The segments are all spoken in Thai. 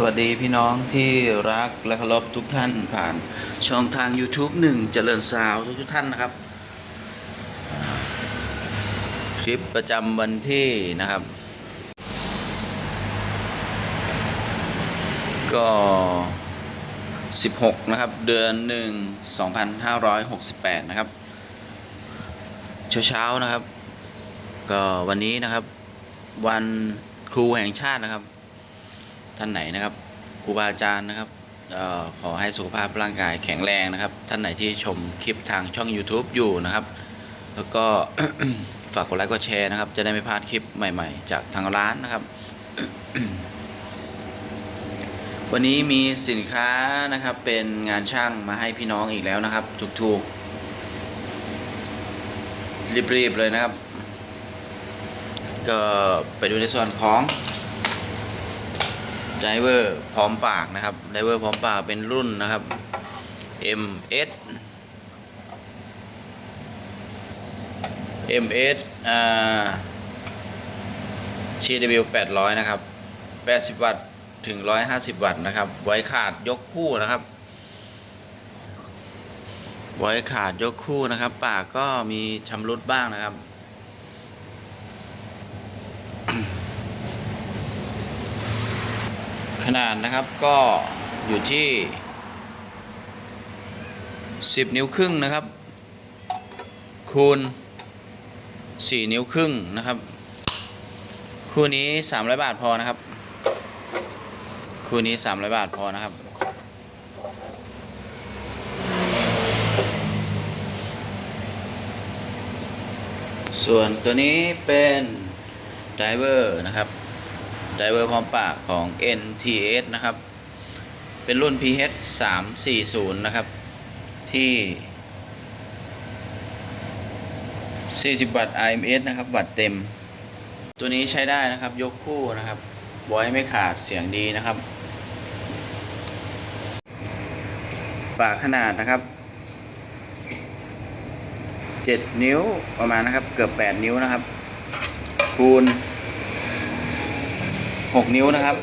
สวัสดีพี่น้องที่รักและเคารพทุกท่านผ่านช่องทาง YouTube หนึ่งเจริญสาวทุกทุกท่านนะครับ คลิปประจำวันที่นะครับ ก็ 16 นะครับ เดือน1 2568 นะครับ เช้าๆนะครับ ก็วันนี้นะครับ วันครูแห่งชาตินะครับ ท่านไหนนะครับครูบาอาจารย์นะครับออขอให้สุขภาพร่างกายแข็งแรงนะครับ ท่านไหนที่ชมคลิปทางช่อง YouTube อยู่นะครับ แล้วก็ฝากกดไลค์กดแชร์นะครับ จะได้ไม่พลาดคลิปใหม่ ๆ จากทางร้านนะครับ วันนี้มีสินค้านะครับเป็นงานช่างมาให้พี่น้องอีกแล้วนะครับ ถูกๆ รีบๆเลยนะครับ ก็ไปดูในส่วนของ ไดเวอร์พร้อมปากนะครับไดเวอร์พร้อมปากเป็นรุ่นนะครับ MS MS อ่า CW 800 นะครับ 80 วัตต์ถึง 150 วัตต์นะครับ ไว้ขาดยกคู่นะครับ ไว้ขาดยกคู่นะครับ ปากก็มีชำรุดบ้างนะครับ ขนาดนะครับก็อยู่ที่ 10 นิ้วครึ่งนะครับ คูณ 4 นิ้วครึ่งนะครับ คู่นี้ 300 บาทพอนะครับ คู่นี้ 300 บาทพอนะครับ ส่วนตัวนี้เป็นไดเวอร์นะครับ ไดเวอร์พร้อมปากของ NTS นะครับ เป็นรุ่น PH 340 นะครับ ที่ 40 วัตต์ IMS นะครับ วัตต์เต็ม ตัวนี้ใช้ได้นะครับ ยกคู่นะครับไว้ไม่ขาดเสียงดีนะครับ ปากขนาดนะครับ 7 นิ้วประมาณนะครับ เกือบ 8 นิ้วนะครับ คูณ 6นิ้วนะครับ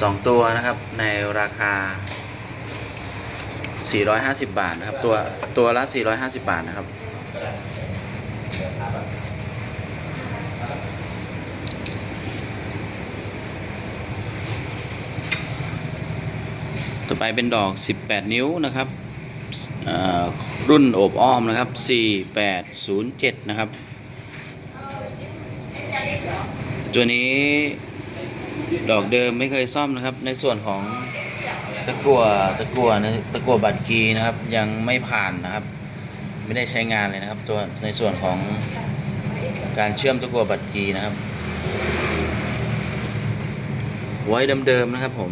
สองตัวนะครับในราคา 450 บาทนะครับ ตัวตัวละ 450 บาทนะครับ ต่อไปเป็นดอก 18 นิ้วนะครับ รุ่นโอบอ้อมนะครับ 4807 นะครับ ตัวนี้ดอกเดิมไม่เคยซ่อมนะครับ ในส่วนของตะกั่วตะกั่วนะตะกั่วบัตรกีนะครับ ยังไม่ผ่านนะครับ ไม่ได้ใช้งานเลยนะครับ ตัวในส่วนของการเชื่อมตะกั่วบัตรกีนะครับ ไว้เดิมๆนะครับผม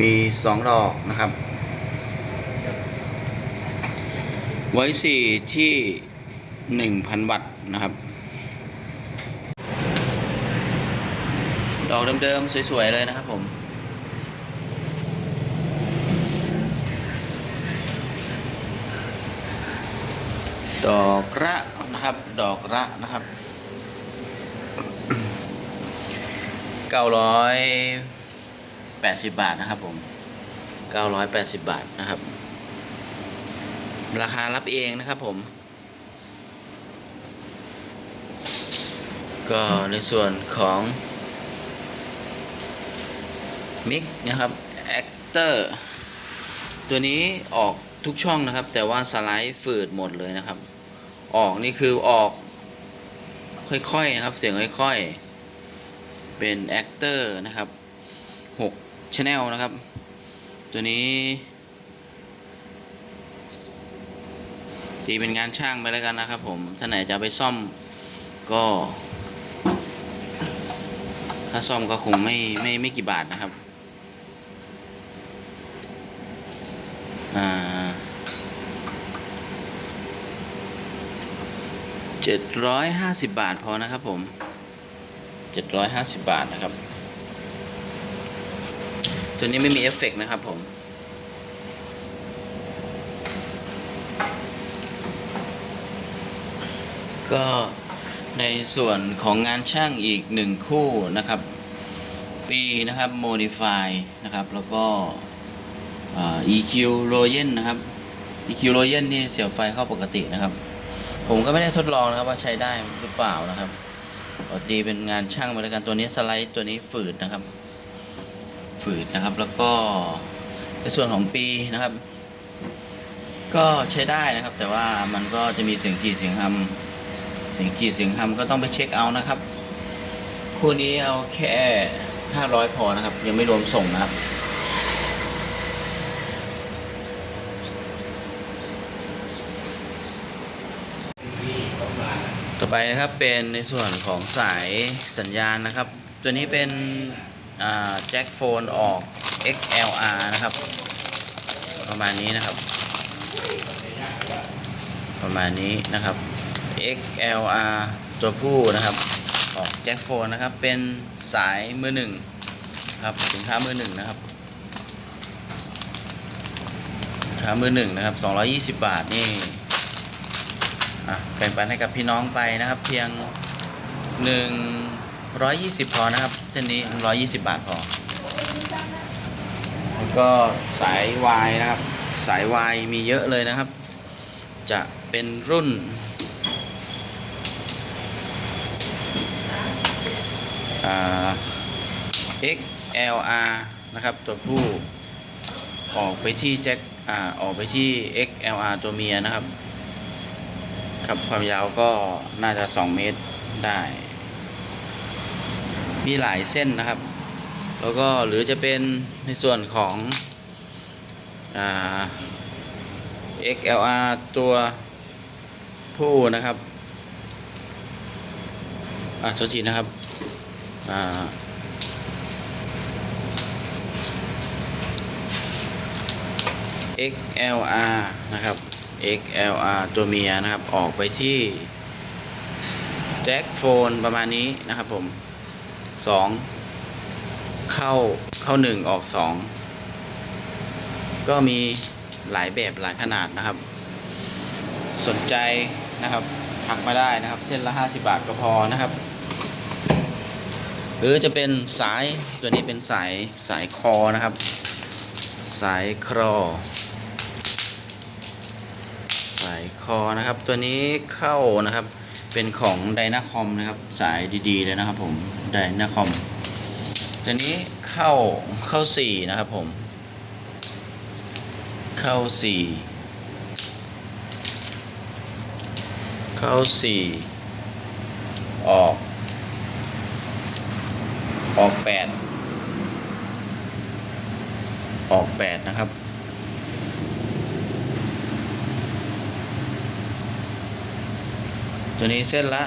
มีสองดอกนะครับ ไว้สี่ที่หนึ่งพันวัตต์นะครับ ดอกเดิมๆ สวย ๆ เลยนะครับผมดอกระนะครับ ดอกระนะครับเก้าร้อย แปดสิบบาทนะครับผมเก้าร้อยแปดสิบบาทนะครับ ราคารับเองนะครับผม ก็ในส่วนของมิกนะครับแอคเตอร์ตัวนี้ออกทุกช่องนะครับ แต่ว่าสไลด์ฝืดหมดเลยนะครับ ออกนี่คือออกค่อยๆนะครับ เสียงค่อยๆ เป็นแอคเตอร์นะครับ6 Channel นะครับ ตัวนี้ตีเป็นงานช่างไปแล้วกันนะครับ ผมถ้าไหนจะไปซ่อมก็ค่าซ่อมก็คงไม่ไม่ไม่กี่บาทนะครับอ่าเจ็ดร้อยห้าสิบบาทพอนะครับผมเจ็ดร้อยห้าสิบบาทนะครับ ตัวนี้ไม่มีเอฟเฟกต์นะครับผมก็ในส่วนของงานช่างอีกหนึ่งคู่นะครับ ปีนะครับ modify นะครับ แล้วก็ EQ r o y e n นะครับ EQ r o y e n นี่เสียบไฟเข้าปกตินะครับ ผมก็ไม่ได้ทดลองนะครับว่าใช้ได้หรือเปล่านะครับปกติเป็นงานช่างมาแล้วกันตัวนี้สไลด์ตัวนี้ฝืดนะครับ ฝืดนะครับ แล้วก็ในส่วนของปีนะครับ ก็ใช้ได้นะครับ แต่ว่ามันก็จะมีเสียงกีดเสียงฮัมเสียงกีดเสียงฮัมก็ต้องไปเช็คเอานะครับ คู่นี้เอาแค่500พอนะครับ ยังไม่รวมส่งนะครับต่อไปนะครับเป็นในส่วนของสายสัญญาณนะครับ ตัวนี้เป็น แจ็คโฟนออก XLR นะครับ ประมาณนี้นะครับ ประมาณนี้นะครับ XLR ตัวผู้นะครับ ออกแจ็คโฟนนะครับ เป็นสายมือหนึ่งครับสินค้ามือหนึ่งนะครับค้ามือหนึ่งนะครับ 220 บาทนี่อะแบ่งปันให้กับพี่น้องไปนะครับ เพียง 120พอนะครับเส้นนี้120บาทพอ แล้วก็สายวายนะครับ สายวายมีเยอะเลยนะครับ จะเป็นรุ่นอ่า XLR นะครับ ตัวผู้ออกไปที่แจ็คอ่าออกไปที่ XLR ตัวเมียนะครับ ครับความยาวก็น่าจะ 2 เมตรได้ มีหลายเส้นนะครับ แล้วก็หรือจะเป็นในส่วนของอ XLR ตัวผู้นะครับอ่าโทษทีนะครับอ่า XLR นะครับ XLR ตัวเมียนะครับ ออกไปที่แจ็คโฟนประมาณนี้นะครับผม 2เข้าเข้า1ออก2ก็มีหลายแบบหลายขนาดนะครับ สนใจนะครับทักมาได้นะครับ เส้นละ 50 บาทก็พอนะครับ หรือจะเป็นสายตัวนี้เป็นสายสายคอนะครับ สายครอ สายคอนะครับ ตัวนี้เข้านะครับ เป็นของไดนาคอมนะครับ สายดีๆเลยนะครับผมไดนาคอมตัวนี้เข้าเข้าสี่นะครับผม เข้าสี่เข้าสี่ออก ออกแปดออกแปดนะครับ ตัวนี้เส้นละ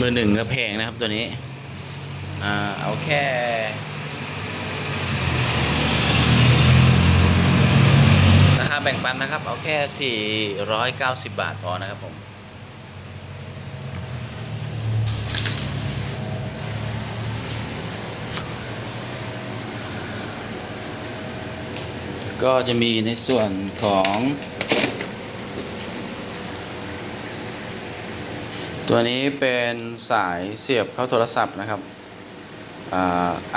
มือหนึ่งก็แพงนะครับตัวนี้เอาแค่ราคาแบ่งปันนะครับ เอาแค่ 490 บาทพอนะครับผม ก็จะมีในส่วนของตัวนี้เป็นสายเสียบเข้าโทรศัพท์นะครับ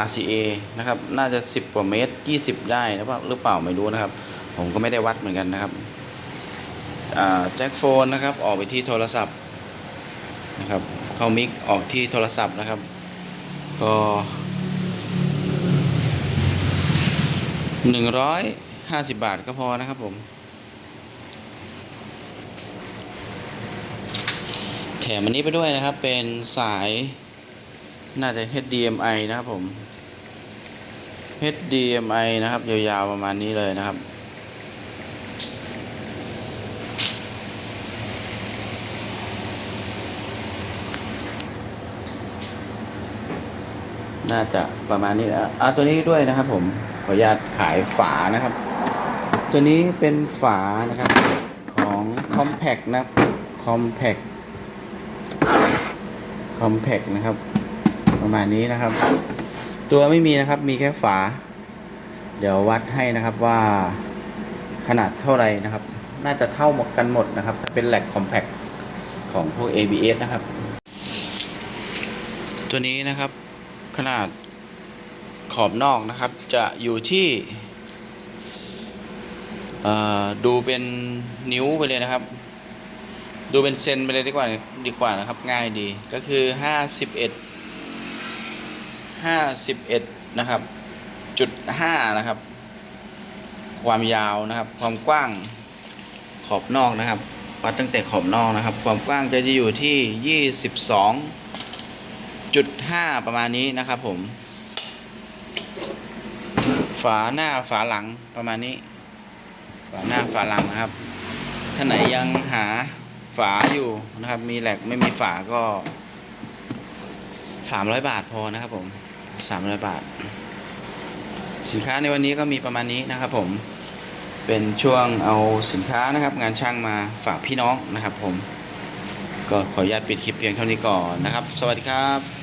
RCA นะครับ น่าจะ 10 กว่าเมตร 20 ได้หรือเปล่าหรือเปล่าไม่รู้นะครับ ผมก็ไม่ได้วัดเหมือนกันนะครับแจ็คโฟนนะครับ ออกไปที่โทรศัพท์นะครับ เข้ามิกออกที่โทรศัพท์นะครับ ก็หนึ่งร้อย ห้าสิบบาทก็พอนะครับผม แถมอันนี้ไปด้วยนะครับ เป็นสาย น่าจะ HDMI นะครับผม HDMI นะครับ ยาวๆประมาณนี้เลยนะครับน่าจะประมาณนี้นะอะตัวนี้ด้วยนะครับผม ขออนุญาตขายฝานะครับ ตัวนี้เป็นฝานะครับของ Compact นะครับ Compact compact นะครับ ประมาณนี้นะครับ ตัวไม่มีนะครับมีแค่ฝา เดี๋ยววัดให้นะครับว่าขนาดเท่าไรนะครับ น่าจะเท่าหมดกันหมดนะครับ ถ้าเป็นแหลก compact ของพวก ABS นะครับ ตัวนี้นะครับขนาดขอบนอกนะครับจะอยู่ที่ ดูเป็นนิ้วไปเลยนะครับ ดูเป็นเซนไปเลยดีกว่าดีกว่านะครับ ง่ายดีก็คือห้าสิบเอ็ดห้าสิบเอ็ดนะครับจุดห้านะครับ ความยาวนะครับ ความกว้างขอบนอกนะครับวัดตั้งแต่ขอบนอกนะครับ ความกว้างจะจะอยู่ที่ยี่สิบสองจุดห้าประมาณนี้นะครับผม ฝาหน้าฝาหลังประมาณนี้ ฝาหน้าฝาหลังนะครับท่านไหนยังหาฝาอยู่นะครับ มีแหลกไม่มีฝาก็สามร้อยบาทพอนะครับผมสามร้อยบาท สินค้าในวันนี้ก็มีประมาณนี้นะครับผมเป็นช่วงเอาสินค้านะครับ งานช่างมาฝากพี่น้องนะครับผมก็ขออนุญาตปิดคลิปเพียงเท่านี้ก่อนนะครับ สวัสดีครับ